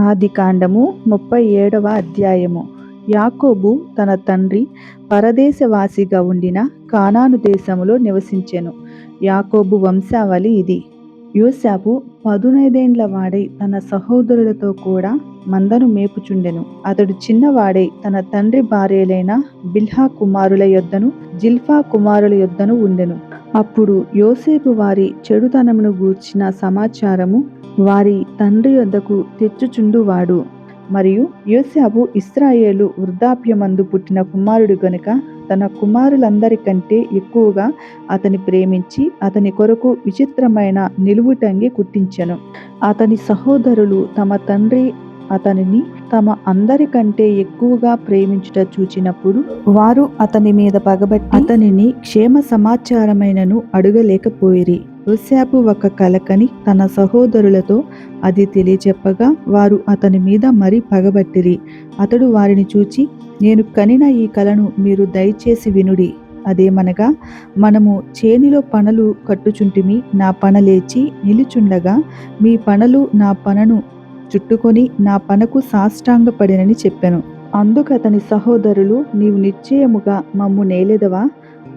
ఆదికాండము ముప్పై ఏడవ అధ్యాయము. యాకోబు తన తండ్రి పరదేశవాసిగా ఉండిన కానాను దేశములో నివసించెను. యాకోబు వంశావళి ఇది. యోసాపు పదునైదేండ్ల వాడై తన సహోదరులతో కూడా మందను మేపుచుండెను. అతడు చిన్నవాడై తన తండ్రి భార్యలైన బిల్హా కుమారుల యొద్దను జిల్ఫా కుమారుల యొద్దను ఉండెను. అప్పుడు యోసేపు వారి చెడుతనమును గూర్చిన సమాచారము వారి తండ్రి యొద్దకు తెచ్చుచుండువాడు. మరియు యోసేపు ఇస్రాయేలు వృద్ధాప్యమందు పుట్టిన కుమారుడు గనుక తన కుమారులందరికంటే ఎక్కువగా అతని ప్రేమించి అతని కొరకు విచిత్రమైన నిలువుటంగి కుట్టించెను. అతని సహోదరులు తమ తండ్రి అతనిని తమ అందరికంటే ఎక్కువగా ప్రేమించుట చూచినప్పుడు వారు అతని మీద పగబట్టి అతనిని క్షేమ సమాచారమైనను అడగలేకపోయిరి. యోసేపు ఒక కలకని తన సహోదరులతో అది తెలియచెప్పగా వారు అతని మీద మరీ పగబట్టిరి. అతడు వారిని చూచి నేను కనిన ఈ కలను మీరు దయచేసి వినుడి. అదేమనగా మనము చేనిలో పనలు కట్టుచుంటిమి నా పనలేచి నిలుచుండగా మీ పనలు నా పనను చుట్టుకొని నా పనకు సాష్టాంగపడినని చెప్పాను. అందుకు అతని సహోదరులు నీవు నిశ్చయముగా మమ్ము నేలెదవా?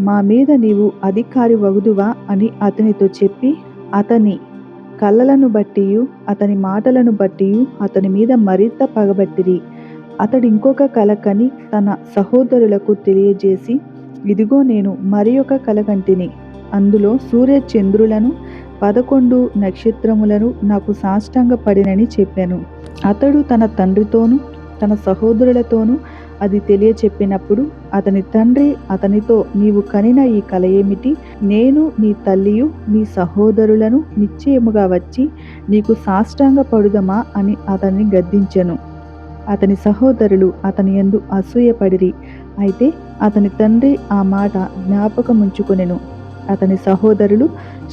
మా మీద నీవు అధికారి వగుదువా? అని అతనితో చెప్పి అతని కళ్ళలను బట్టి అతని మాటలను బట్టి అతని మీద మరింత పగబట్టిరి. అతడు ఇంకొక కల కని తన సహోదరులకు తెలియజేసి ఇదిగో నేను మరి ఒక కలకంటిని అందులో సూర్య చంద్రులను పదకొండు నక్షత్రములను నాకు సాష్టాంగ పడినని చెప్పాను. అతడు తన తండ్రితోనూ తన సహోదరులతోనూ అది తెలియచెప్పినప్పుడు అతని తండ్రి అతనితో నీవు కనిన ఈ కల ఏమిటి? నేను నీ తల్లియు నీ సహోదరులను నిశ్చయముగా వచ్చి నీకు సాష్టాంగ పడుదమా? అని అతన్ని గద్దించెను. అతని సహోదరులు అతని యందు అసూయపడిరి అయితే అతని తండ్రి ఆ మాట జ్ఞాపకముంచుకొనెను. అతని సహోదరులు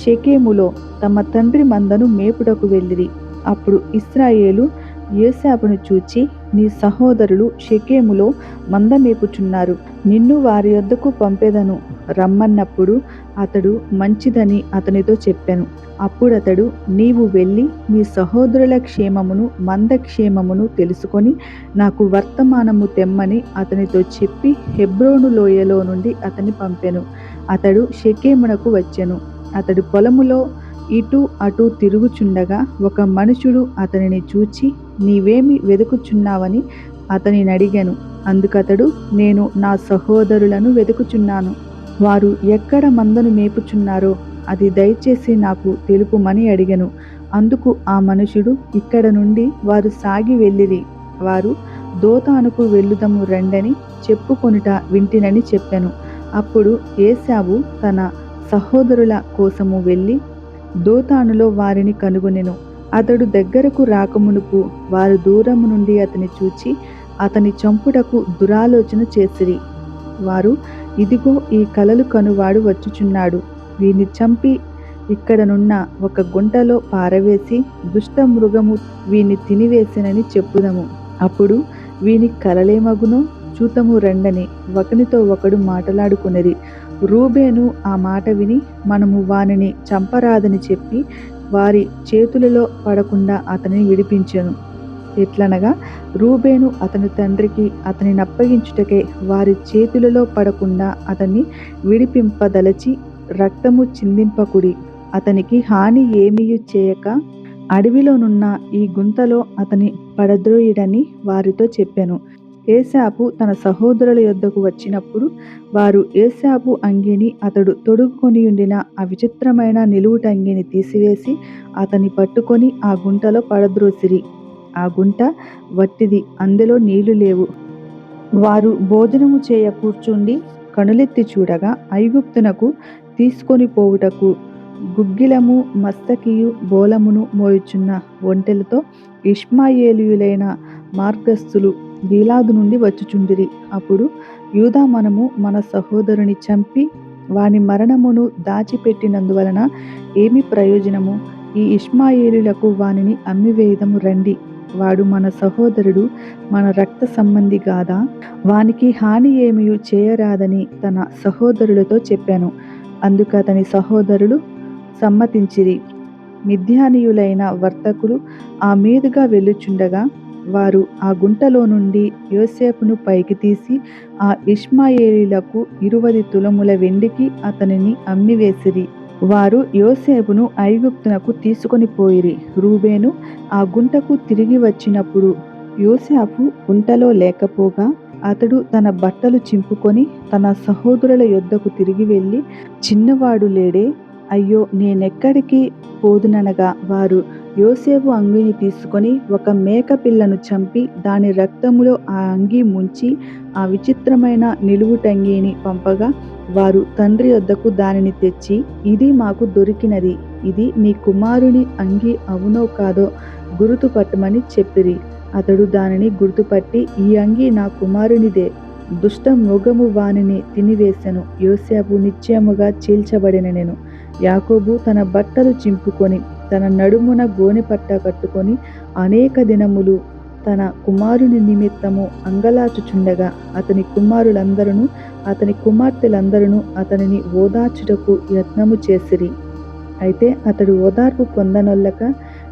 షెకేములో తమ తండ్రి మందను మేపుటకు వెళ్ళిరి. అప్పుడు ఇస్రాయేలు యేసాపును చూచి నీ సహోదరులు షెకేములో మంద మేపుచున్నారు. నిన్ను వారి యొద్దకు పంపేదను. రమ్మన్నప్పుడు అతడు మంచిదని అతనితో చెప్పాను. అప్పుడతడు నీవు వెళ్ళి నీ సహోదరుల క్షేమమును మంద క్షేమమును తెలుసుకొని నాకు వర్తమానము తెమ్మని అతనితో చెప్పి హెబ్రోను లోయలో నుండి అతని పంపెను. అతడు షెకేమునకు వచ్చెను. అతడు పొలములో ఇటు అటు తిరుగుచుండగా ఒక మనుషుడు అతనిని చూచి నీవేమి వెతుకుచున్నావని అతనిని అడిగాను అందుకతడు నేను నా సహోదరులను వెతుకుచున్నాను వారు ఎక్కడ మందను మేపుచున్నారో అది దయచేసి నాకు తెలుపుమని అడిగను. అందుకు ఆ మనుషుడు ఇక్కడ నుండి వారు సాగి వెళ్ళిరి. వారు దోతానుకు వెళ్ళుదము రండని చెప్పుకొనుట వింటినని చెప్పాను. అప్పుడు ఏశావు తన సహోదరుల కోసము వెళ్ళి దోతానులో వారిని కనుగొనెను. అతడు దగ్గరకు రాకమునుపు వారు దూరము నుండి అతని చూచి అతని చంపుటకు దురాలోచన చేసిరి. వారు ఇదిగో ఈ కలలు కనువాడు వచ్చుచున్నాడు. వీని చంపి ఇక్కడనున్న ఒక గుంటలో పారవేసి దుష్ట మృగము వీని తినివేసినని చెప్పుదము. అప్పుడు వీని కలలేమగునో? చూతము రండని ఒకనితో ఒకడు మాటలాడుకునేది రూబేను ఆ మాట విని మనము వానిని చంపరాదని చెప్పి వారి చేతులలో పడకుండా అతనిని విడిపించెను. ఎట్లనగా రూబేను అతని తండ్రికి అతనిని అప్పగించుటకే వారి చేతులలో పడకుండా అతన్ని విడిపింపదలచి రక్తము చిందింపకుడి. అతనికి హాని ఏమీయు చేయక అడవిలోనున్న ఈ గుంతలో అతని పడద్రోయుడని వారితో చెప్పాను. ఏసాపు తన సహోదరుల యొద్దకు వచ్చినప్పుడు వారు ఏసాపు అంగిని అతడు తొడుగుకొని ఉండిన ఆ విచిత్రమైన నిలువుటంగిని తీసివేసి అతని పట్టుకొని ఆ గుంటలో పడద్రోసిరి. ఆ గుంట వట్టిది అందులో నీళ్ళు లేవు. వారు భోజనము చేయ కూర్చుండి కనులెత్తి చూడగా ఐగుప్తునకు తీసుకొని పోవుటకు గుగ్గిలము మస్తకియు బోలమును మోయుచున్న ఒంటెలతో ఇష్మాయేలియులైన మార్గస్థులు గీలాదు నుండి వచ్చుచుండిరి. అప్పుడు యూదా మనము మన సహోదరుని చంపి వాని మరణమును దాచిపెట్టినందువలన ఏమి ప్రయోజనము? ఈ ఇష్మాయేలులకు వానిని అమ్మివేయదము రండి. వాడు మన సహోదరుడు మన రక్త సంబంధి కాదా వానికి హాని ఏమీ చేయరాదని తన సహోదరులతో చెప్పాను. అందుకు అతని సహోదరులు సమ్మతించిరి. మిథ్యానీయులైన వర్తకులు ఆ మీదుగా వెళ్ళుచుండగా వారు ఆ గుంటలో నుండి యోసేపును పైకి తీసి ఆ ఇష్మాయేలీలకు ఇరువది తులముల వెండికి అతనిని అమ్మివేసిరి. వారు యోసేపును ఐగుప్తునకు తీసుకొని పోయిరి. రూబేను ఆ గుంటకు తిరిగి వచ్చినప్పుడు యోసేపు గుంటలో లేకపోగా అతడు తన బట్టలు చింపుకొని తన సహోదరుల యొద్దకు తిరిగి వెళ్ళి చిన్నవాడు లేడే అయ్యో నేనెక్కడికి పోదుననగా? వారు యోసేపు అంగిని తీసుకొని ఒక మేక పిల్లను చంపి దాని రక్తములో ఆ అంగి ముంచి ఆ విచిత్రమైన నిలువుటంగిని పంపగా వారు తండ్రి వద్దకు దానిని తెచ్చి ఇది మాకు దొరికినది. ఇది నీ కుమారుని అంగి అవునో కాదో గుర్తుపట్టమని చెప్పిరి. అతడు దానిని గుర్తుపట్టి ఈ అంగి నా కుమారునిదే. దుష్ట మృగము వానిని తినివేశను. యోసేపు నిశ్చయముగా చీల్చబడిన నేను యాకోబు తన బట్టలు చింపుకొని తన నడుమున గోనెపట్ట కట్టుకొని అనేక దినములు తన కుమారుని నిమిత్తము అంగలాచుచుండగా అతని కుమారులందరూ అతని కుమార్తెలందరూ అతనిని ఓదార్చుటకు యత్నము చేసిరి. అయితే అతడు ఓదార్పు పొందనొల్లక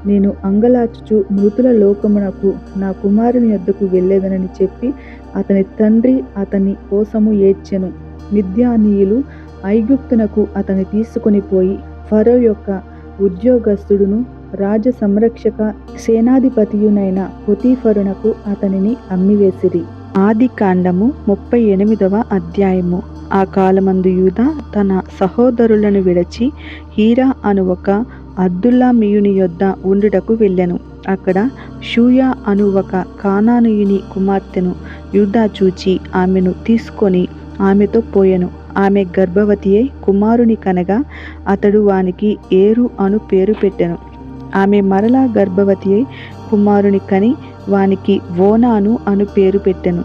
నేను అంగలాచుచు మృతుల లోకమునకు నా కుమారుని యొద్దకు వెళ్ళేదనని చెప్పి అతని తండ్రి అతని కోసము ఏడ్చెను. మిథ్యానీయులు ఐగుప్తునకు అతని తీసుకొని పోయి ఫరో యొక్క ఉద్యోగస్తుడును రాజ సంరక్షక సేనాధిపతియునైన పొతీఫరునకు అతనిని అమ్మివేసిరి. ఆది కాండము ముప్పై ఎనిమిదవ అధ్యాయము. ఆ కాలమందు యూద తన సహోదరులను విడచి హీరా అను ఒక అబ్దుల్లామియుని యొద్ద ఉండుటకు వెళ్ళెను. అక్కడ షూయా అను ఒక కానానుయుని కుమార్తెను యూదా చూచి ఆమెను తీసుకొని ఆమెతో పోయెను. ఆమె గర్భవతి అయి కుమారుని కనగా అతడు వానికి ఏరు అను పేరు పెట్టెను. ఆమె మరలా గర్భవతి అయి కుమారుని కని వానికి ఓనాను అను పేరు పెట్టెను.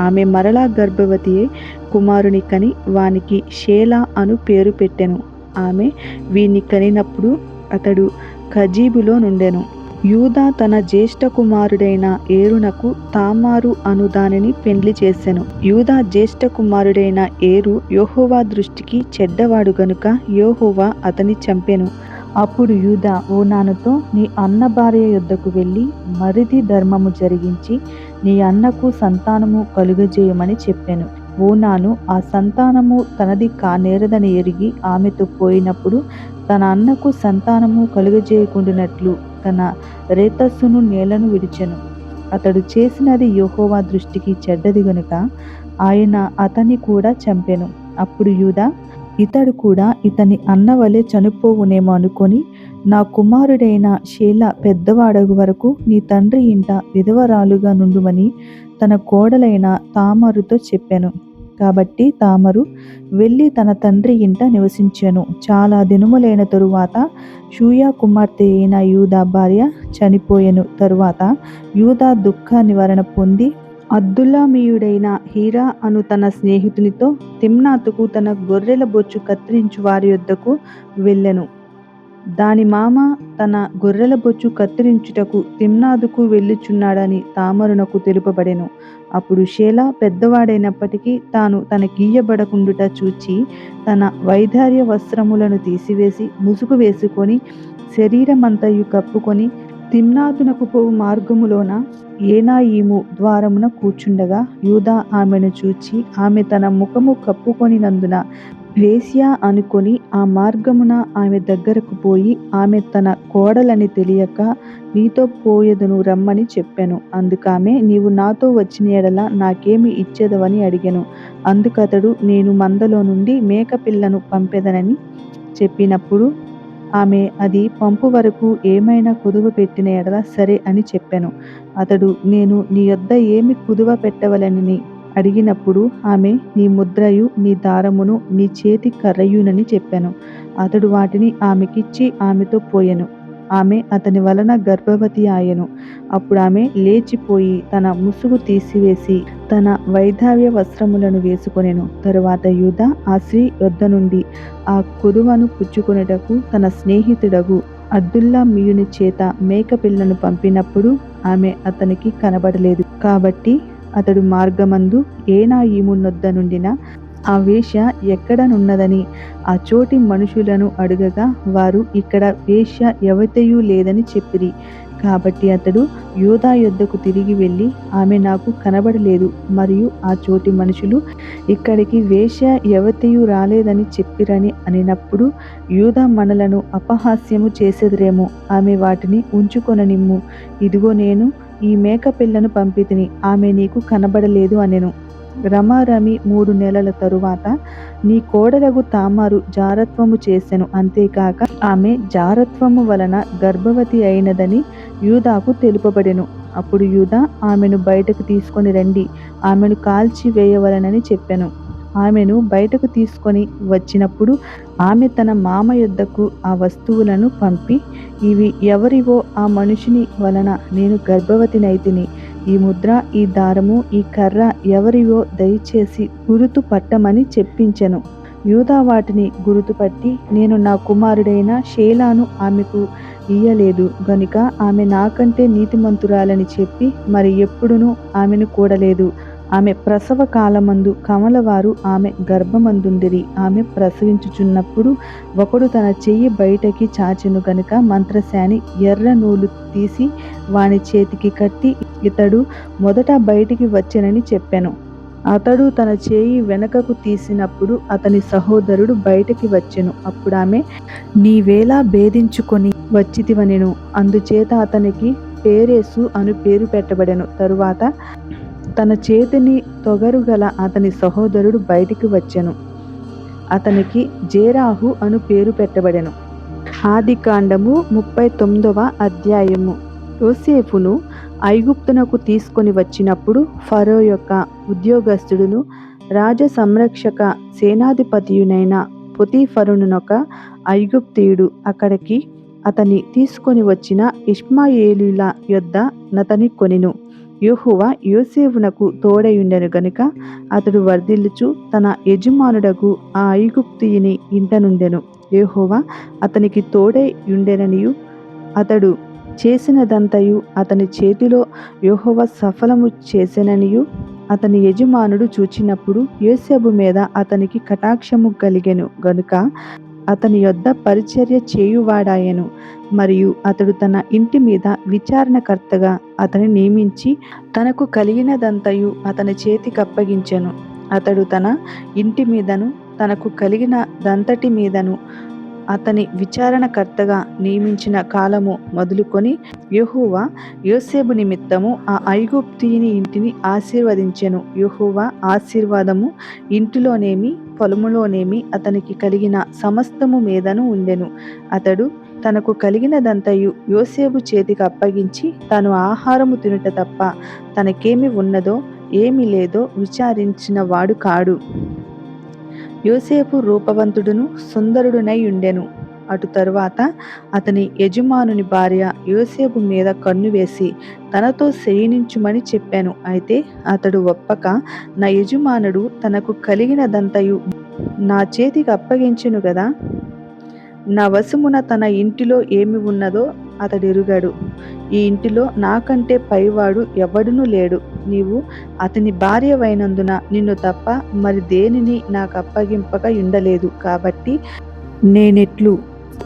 ఆమె మరలా గర్భవతి అయి కుమారుని కని వానికి షేలా అను పేరు పెట్టెను. ఆమె వీణ్ణి కనినప్పుడు అతడు ఖజీబులో నుండెను. యూదా తన జ్యేష్ఠ కుమారుడైన ఏరునకు తామారు అను దానిని పెండ్లి చేసెను. యూదా జ్యేష్ఠ కుమారుడైన ఏరు యోహోవా దృష్టికి చెడ్డవాడు గనుక యోహోవా అతని చంపెను. అప్పుడు యూదా ఓనానుతో నీ అన్న భార్య యొద్దకు వెళ్ళి మరిది ధర్మము జరిగించి నీ అన్నకు సంతానము కలుగజేయమని చెప్పాను. ఓనాను ఆ సంతానము తనది కానేరదని ఎరిగి ఆమెతో పోయినప్పుడు తన అన్నకు సంతానము కలుగజేయకుండినట్లు తన రేతస్సును నేలను విడిచెను. అతడు చేసినది యెహోవా దృష్టికి చెడ్డది గనుక ఆయన అతన్ని కూడా చంపెను. అప్పుడు యూదా ఇతడు కూడా ఇతని అన్న వలె చనిపోవునేమో అనుకొని నా కుమారుడైన షేల పెద్దవాడగు వరకు నీ తండ్రి ఇంట విధవరాలుగా నుండుమని తన కోడలైన తామరుతో చెప్పాను. కాబట్టి తామరు వెళ్ళి తన తండ్రి ఇంట నివసించెను. చాలా దినములైన తరువాత షూయా కుమార్తె అయిన యూదా భార్య చనిపోయెను. తరువాత యూదా దుఃఖ నివారణ పొంది అద్దుల్లామీయుడైన హీరా అను తన స్నేహితునితో తిమ్నాతుకు తన గొర్రెల బొచ్చు కత్తిరించు వారి యొద్దకు వెళ్ళెను. దాని మామ తన గొర్రెల బొచ్చు కత్తిరించుటకు తిమ్నాదుకు వెళ్ళుచున్నాడని తామరునకు తెలుపబడెను. అప్పుడు షేల పెద్దవాడైనప్పటికీ తాను తన గీయబడకుండుట చూచి తన వైధార్య వస్త్రములను తీసివేసి ముసుగు వేసుకొని శరీరమంతయు కప్పుకొని తిమ్నాదునకు పోవు మార్గములోన ఏనాయిము ద్వారమున కూర్చుండగా యూదా ఆమెను చూచి ఆమె తన ముఖము కప్పుకొనినందున వేశ్య అనుకొని ఆ మార్గమున ఆమె దగ్గరకు పోయి ఆమె తన కోడలని తెలియక నీతో పోయేదును రమ్మని చెప్పాను. అందుకామె నీవు నాతో వచ్చిన ఎడల నాకేమి ఇచ్చేదవని అడిగాను. అందుకతడు నేను మందలో నుండి మేక పిల్లను పంపెదనని చెప్పినప్పుడు ఆమె అది పంపు వరకు ఏమైనా కుదువ పెట్టిన ఎడల సరే అని చెప్పాను. అతడు నేను నీ యొద్ద ఏమి కుదువ పెట్టవలనని అడిగినప్పుడు ఆమె నీ ముద్రయు నీ దారమును నీ చేతి కర్రయునని చెప్పాను. అతడు వాటిని ఆమెకిచ్చి ఆమెతో పోయెను. ఆమె అతని వలన గర్భవతి ఆయెను అప్పుడు ఆమె లేచిపోయి తన ముసుగు తీసివేసి తన వైధావ్య వస్త్రములను వేసుకొనెను. తరువాత యూద ఆ స్త్రీ యొద్ద నుండి ఆ కుదువను పుచ్చుకొనుటకు తన స్నేహితుడగు అబ్దుల్లా మియుని చేత మేక పిల్లను పంపినప్పుడు ఆమె అతనికి కనబడలేదు. కాబట్టి అతడు మార్గమందు ఏనాయిమునొద్ద నుండిన ఆ వేశ్య ఎక్కడనున్నదని ఆ చోటి మనుషులను అడుగగా వారు ఇక్కడ వేశ్య ఎవతయూ లేదని చెప్పిరి. కాబట్టి అతడు యోధా యొద్దకు తిరిగి వెళ్ళి ఆమె నాకు కనబడలేదు మరియు ఆ చోటి మనుషులు ఇక్కడికి వేశ్య ఎవతయు రాలేదని చెప్పిరని అనినప్పుడు యూదా మనలను అపహాస్యము చేసేదిరేమో ఆమె వాటిని ఉంచుకొననిమ్ము. ఇదిగో నేను ఈ మేక పిల్లను పంపితిని ఆమె నీకు కనబడలేదు అనెను. రమారమి మూడు నెలల తరువాత నీ కోడలగు తామారు జారత్వము చేసెను అంతేకాక ఆమె జారత్వము వలన గర్భవతి అయినదని యూదాకు తెలుపబడెను. అప్పుడు యూదా ఆమెను బయటకు తీసుకొని రండి ఆమెను కాల్చి వేయవలనని చెప్పెను. ఆమెను బయటకు తీసుకొని వచ్చినప్పుడు ఆమె తన మామ యొద్దకు ఆ వస్తువులను పంపి ఇవి ఎవరివో ఆ మనిషిని వలన నేను గర్భవతినైతిని. ఈ ముద్ర ఈ దారము ఈ కర్ర ఎవరివో దయచేసి గురుతు పట్టమని చెప్పించెను. యూదా వాటిని గుర్తుపట్టి నేను నా కుమారుడైన షేలాను ఆమెకు ఇయ్యలేదు. గనుక ఆమె నాకంటే నీతిమంతురాలని చెప్పి మరి ఎప్పుడునూ ఆమెను కూడలేదు. ఆమె ప్రసవ కాలమందు కమలవారు ఆమె గర్భమందుండిరి. ఆమె ప్రసవించుచున్నప్పుడు ఒకడు తన చెయ్యి బయటకి చాచెను గనుక మంత్రశాని ఎర్ర నూలు తీసి వాని చేతికి కట్టి ఇతడు మొదట బయటికి వచ్చెనని చెప్పాను. అతడు తన చేయి వెనకకు తీసినప్పుడు అతని సహోదరుడు బయటికి వచ్చెను. అప్పుడు ఆమె నీవేలా భేదించుకొని వచ్చితివనెను. అందుచేత అతనికి పేరేసు అను పేరు పెట్టబడెను. తరువాత తన చేతిని తొగరుగల అతని సహోదరుడు బయటికి వచ్చెను. అతనికి జేరాహు అను పేరు పెట్టబడెను. ఆది కాండము ముప్పై తొమ్మిదవ అధ్యాయము. యోసేపును ఐగుప్తునకు తీసుకొని వచ్చినప్పుడు ఫరో యొక్క ఉద్యోగస్తుడును రాజ సంరక్షక సేనాధిపతియునైన పొతీఫరునొక ఐగుప్తీయుడు అక్కడికి అతని తీసుకొని వచ్చిన ఇష్మాయేలుల యొద్ద నతని కొనిను. యోహువ యోసేవునకు తోడయుండెను గనుక అతడు వర్ధిల్లుచు తన యజమానుడకు ఆ ఐగుప్తియుని ఇంటనుండెను. యోహోవా అతనికి తోడై ఉండెననియు అతడు చేసినదంతయు అతని చేతిలో యోహోవ సఫలము చేసెననియు. అతని యజమానుడు చూచినప్పుడు యోసేపు మీద అతనికి కటాక్షము కలిగెను గనుక అతని యొద్ద పరిచర్య చేయువాడాయెను. మరియు అతడు తన ఇంటి మీద విచారణకర్తగా అతని నియమించి తనకు కలిగినదంతయు అతని చేతికి అప్పగించెను అతడు తన ఇంటి మీదను తనకు కలిగిన దంతటి మీదను అతని విచారణకర్తగా నియమించిన కాలము మొదలుకొని యెహోవా యోసేపు నిమిత్తము ఆ ఐగుప్తిని ఇంటిని ఆశీర్వదించెను. యెహోవా ఆశీర్వాదము ఇంటిలోనేమి పొలములోనేమి అతనికి కలిగిన సమస్తము మీదను ఉండెను. అతడు తనకు కలిగినదంతయు యోసేపు చేతికి అప్పగించి తాను ఆహారము తినుట తప్ప తనకేమి ఉన్నదో ఏమి లేదో విచారించిన వాడు కాడు. యోసేపు రూపవంతుడును సుందరుడునై ఉండెను. అటు తరువాత అతని యజమానుని భార్య యోసేపు మీద కన్ను వేసి తనతో శయనించుమని చెప్పాను. అయితే అతడు ఒప్పక నా యజమానుడు తనకు కలిగినదంతయు నా చేతికి అప్పగించును కదా నా వశమున తన ఇంటిలో ఏమి ఉన్నదో అతడెరుగడు. ఈ ఇంటిలో నాకంటే పైవాడు ఎవడునూ లేడు. నీవు అతని భార్యవైనందున నిన్ను తప్ప మరి దేనిని నాకు అప్పగింపక ఉండలేదు కాబట్టి నేనెట్లు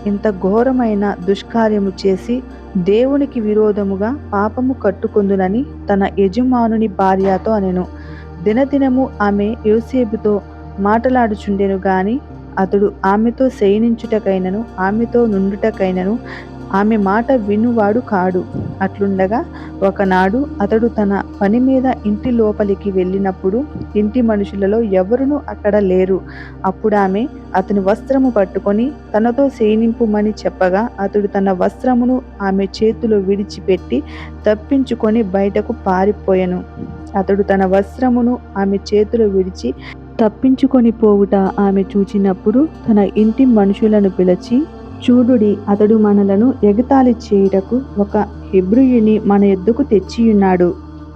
ఇంత ఘోరమైన దుష్కార్యము చేసి దేవునికి విరోధముగా పాపము కట్టుకొందునని తన యజమానుని భార్యతో అనెను. దినదినము ఆమె యోసేపుతో మాటలాడుచుండెను గాని అతడు ఆమెతో శయనించుటకైనను ఆమెతో నుండుటకైనను ఆమె మాట వినువాడు కాడు. అట్లుండగా ఒకనాడు అతడు తన పని మీద ఇంటి లోపలికి వెళ్ళినప్పుడు ఇంటి మనుషులలో ఎవరునూ అక్కడ లేరు. అప్పుడు ఆమె అతని వస్త్రము పట్టుకొని తనతో సేనింపుమని చెప్పగా అతడు తన వస్త్రమును ఆమె చేతిలో విడిచిపెట్టి తప్పించుకొని బయటకు పారిపోయాను. అతడు తన వస్త్రమును ఆమె చేతిలో విడిచి తప్పించుకొని పోవుట ఆమె చూచినప్పుడు తన ఇంటి మనుషులను పిలిచి చూడుడి అతడు మనలను ఎగతాళి చేయుటకు ఒక హెబ్రియుని మన ఎద్దుకు తెచ్చియున్నాడు.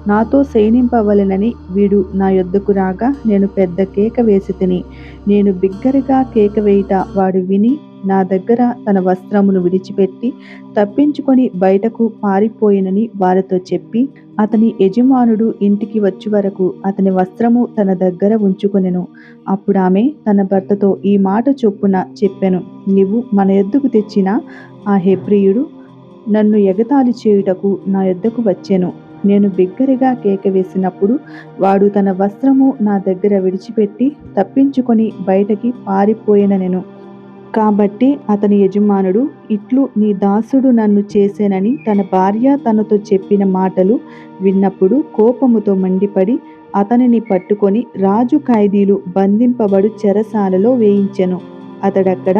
నాతో శయనింపవలెనని వీడు నా యొద్దకు రాగా నేను పెద్ద కేక వేసి తిని నేను బిగ్గరగా కేక వేయుట వాడు విని నా దగ్గర తన వస్త్రమును విడిచిపెట్టి తప్పించుకొని బయటకు పారిపోయినని వారితో చెప్పి అతని యజమానుడు ఇంటికి వచ్చి వరకు అతని వస్త్రము తన దగ్గర ఉంచుకొనెను. అప్పుడు ఆమె తన భర్తతో ఈ మాట చొప్పున చెప్పెను నీవు మన ఎద్దుకు తెచ్చిన ఆ హెబ్రియుడు నన్ను ఎగతాళి చేయుటకు నా యొద్దకు వచ్చెను. నేను బిగ్గరగా కేక వేసినప్పుడు వాడు తన వస్త్రము నా దగ్గర విడిచిపెట్టి తప్పించుకొని బయటకి పారిపోయిననెను కాబట్టి అతని యజమానుడు ఇట్లు నీ దాసుడు నన్ను చేసేనని తన భార్య తనతో చెప్పిన మాటలు విన్నప్పుడు కోపముతో మండిపడి అతనిని పట్టుకొని రాజు ఖైదీలు బంధింపబడు చెరసాలలో వేయించెను. అతడక్కడ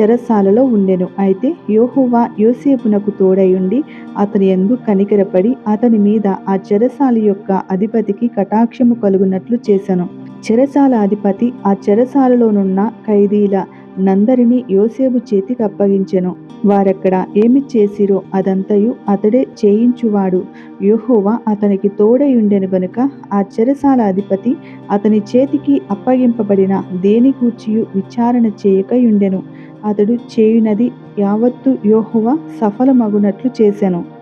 చెరసాలలో ఉండెను. అయితే యోహోవా యోసేపునకు తోడయుండి అతని ఎందు కనికరపడి అతని మీద ఆ చెరసాల యొక్క అధిపతికి కటాక్షము కలుగునట్లు చేశాను చెరసాల అధిపతి ఆ చెరసాలలోనున్న ఖైదీల నందరిని యోసేపు చేతికి అప్పగించెను. వారక్కడ ఏమి చేసిరో అదంతయు అతడే చేయించువాడు. యోహోవా అతనికి తోడయుండెను గనుక ఆ చెరసాల అధిపతి అతని చేతికి అప్పగింపబడిన దేని కూర్చియు విచారణ చేయకయుండెను. ఉండెను అతడు చేయునది యావత్తు యోహువ సఫలమగునట్లు చేశాను